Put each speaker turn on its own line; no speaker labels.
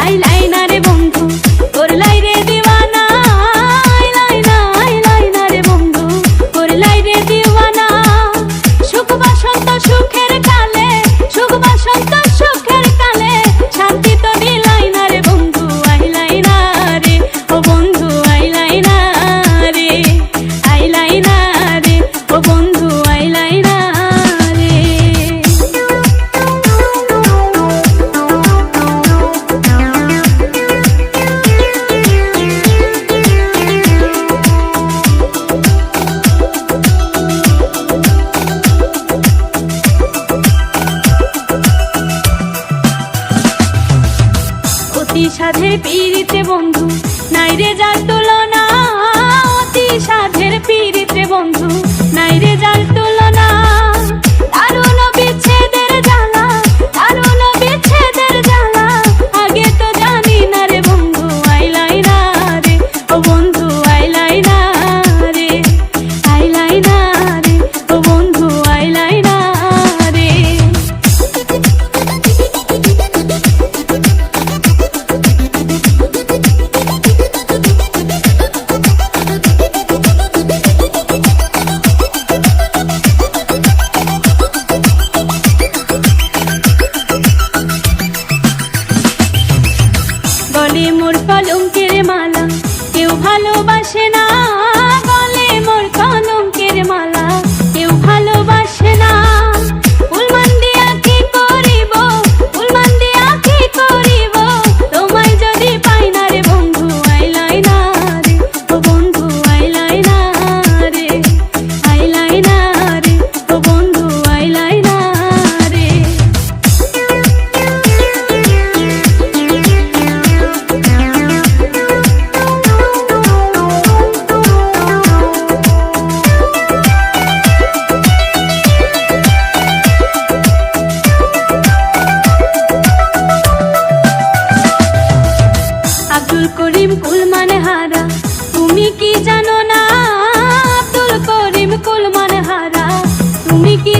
baila. পীড়িতে বন্ধু নাই রে যার তুমি কি